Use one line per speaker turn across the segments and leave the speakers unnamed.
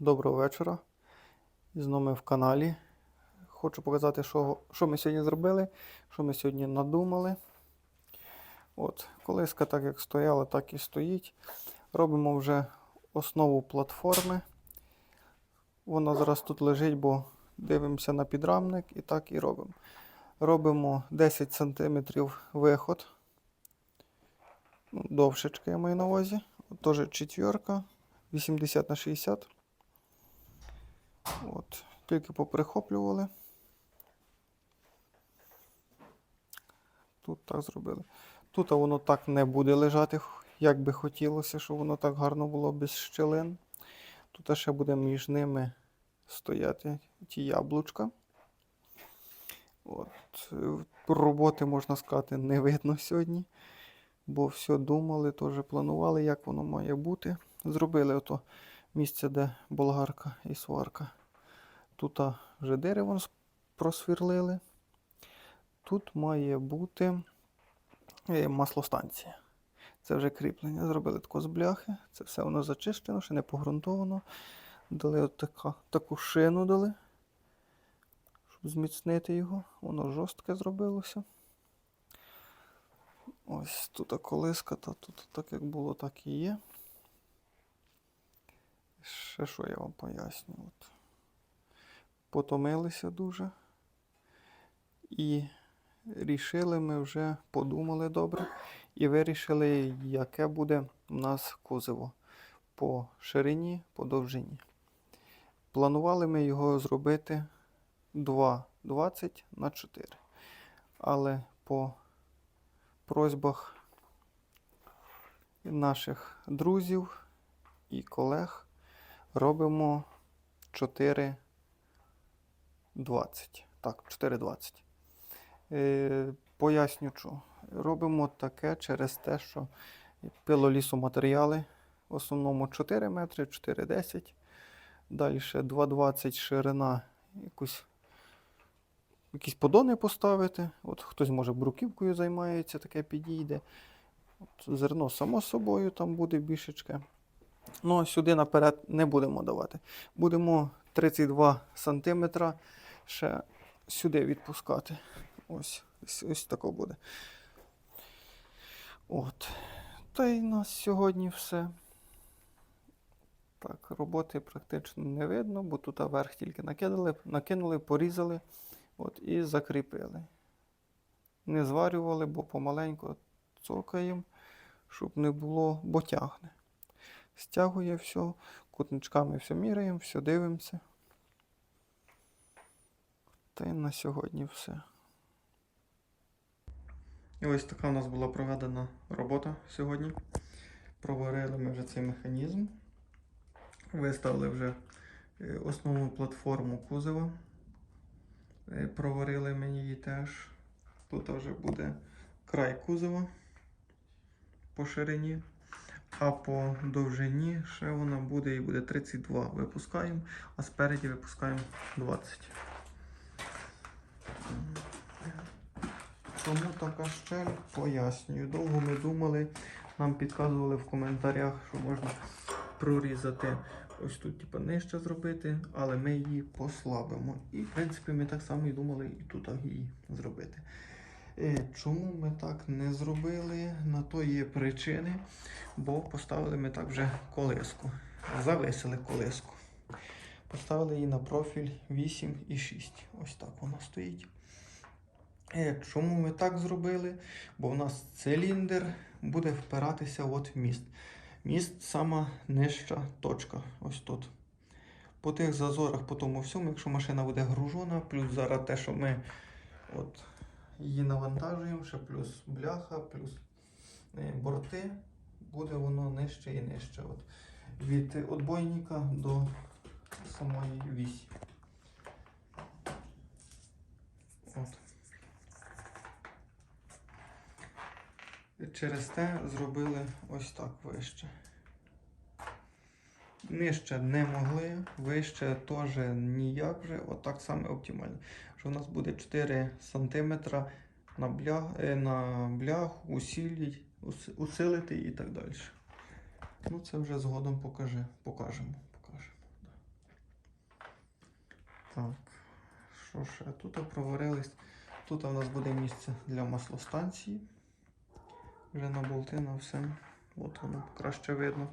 Доброго вечора. І знову ми в каналі. Хочу показати, що, що ми сьогодні зробили, що ми сьогодні надумали. От, колиска так як стояла, так і стоїть. Робимо вже основу платформи. Вона зараз тут лежить, бо дивимося на підрамник і так і робимо. Робимо 10 см виход. Ну, Довшечка я маю на увазі. Теж четверка. 80 на 60. От, тільки поприхоплювали. Тут так зробили. Тут воно так не буде лежати, як би хотілося, щоб воно так гарно було без щелин. Тут ще буде між ними стояти ті яблучка. От. Роботи, можна сказати, не видно сьогодні, бо все думали, теж планували, як воно має бути. Зробили ото місце, де болгарка і сварка. Тут вже дерево просвірлили. Тут має бути е, маслостанція. Це вже кріплення. Зробили тако з бляхи. Це все воно зачищено, ще не погрунтовано. Дали от така, таку шину дали, щоб зміцнити його. Воно жорстке зробилося. Ось тут колиска, та тут так як було, так і є. Ще що я вам поясню. От. Потомилися дуже. І рішили ми вже подумали добре. І вирішили, яке буде у нас кузово по ширині, по довжині. Планували ми його зробити 2,20 на 4. Але по просьбах наших друзів і колег робимо 4,20. Так, 4,20. Е, поясню, що. Робимо таке через те, що пилолісоматеріали в основному 4 метри, 4,10. Далі 2,20 ширина, якусь, якісь подони поставити. От хтось може бруківкою займається, таке підійде. От зерно само собою там буде більшечке. Ну, сюди наперед не будемо давати. Будемо 32 см ще сюди відпускати. Ось, ось, тако буде. От. Та й на сьогодні все. Так, роботи практично не видно, бо тут верх тільки накинули, накинули, порізали от, і закріпили. Не зварювали, бо помаленьку цокаємо, щоб не було, бо тягне. Стягує все, кутничками все міряємо, все дивимося. Та й на сьогодні все. І ось така у нас була проведена робота сьогодні. Проварили ми вже цей механізм. Виставили вже е, основну платформу кузова. Е, Проварили ми її теж. Тут вже буде край кузова по ширині. А по довжині ще вона буде і буде 32 випускаємо, а спереді випускаємо 20. Чому така щель? Пояснюю. Довго ми думали, нам підказували в коментарях, що можна прорізати ось тут, типу, нижче зробити, але ми її послабимо. І, в принципі, ми так само і думали і тут її зробити. Е, Чому ми так не зробили? На то є причини, бо поставили ми так вже колиску. Зависили колиску. Поставили її на профіль 8,6. Ось так вона стоїть. Е, Чому ми так зробили? Бо в нас циліндр буде впиратися от в міст. Міст сама нижча точка. Ось тут. По тих зазорах, по тому всьому, якщо машина буде гружена, плюс зараз те, що ми от, її навантажуємо, ще плюс бляха, плюс е, борти, буде воно нижче і нижче. От, від отбойника до самої вісі. От. Через те зробили ось так вище. Нижче не могли, вище теж ніяк вже, отак саме оптимально. Що у нас буде 4 см на, блях, е, на бляху, усиліть, усилити і так далі. Ну це вже згодом покаже, покажемо. покажемо. Так, що ще? Тут проварились. Тут у нас буде місце для маслостанції. Вже на болти, на все. От воно краще видно.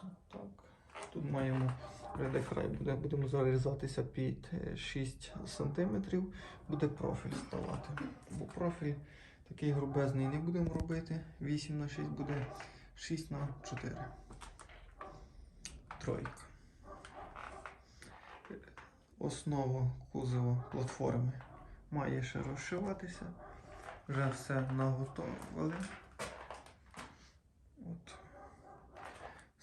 Тут так. Тут маємо край буде, будемо зарізатися під е, 6 см. Буде профіль ставати. Бо профіль такий грубезний не будемо робити. 8 на 6 буде 6 на 4. Тройка. Основа кузова платформи має ще розшиватися. Вже все наготовили. От.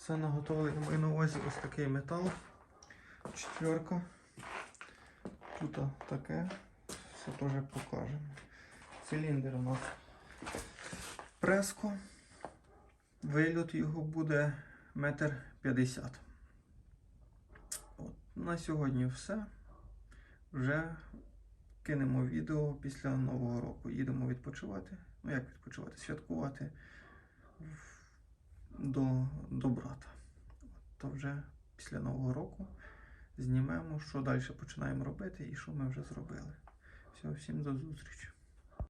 Все наготовили. Маю на увазі ось такий метал. Четверка. Тут таке. Все теж покажемо. Циліндр у нас преско. Вильот його буде метр п'ятдесят. На сьогодні все. Вже кинемо відео після Нового року. Їдемо відпочивати. Ну як відпочивати? Святкувати до, до брата. То вже після Нового року знімемо, що далі починаємо робити і що ми вже зробили. Все, всім до зустрічі.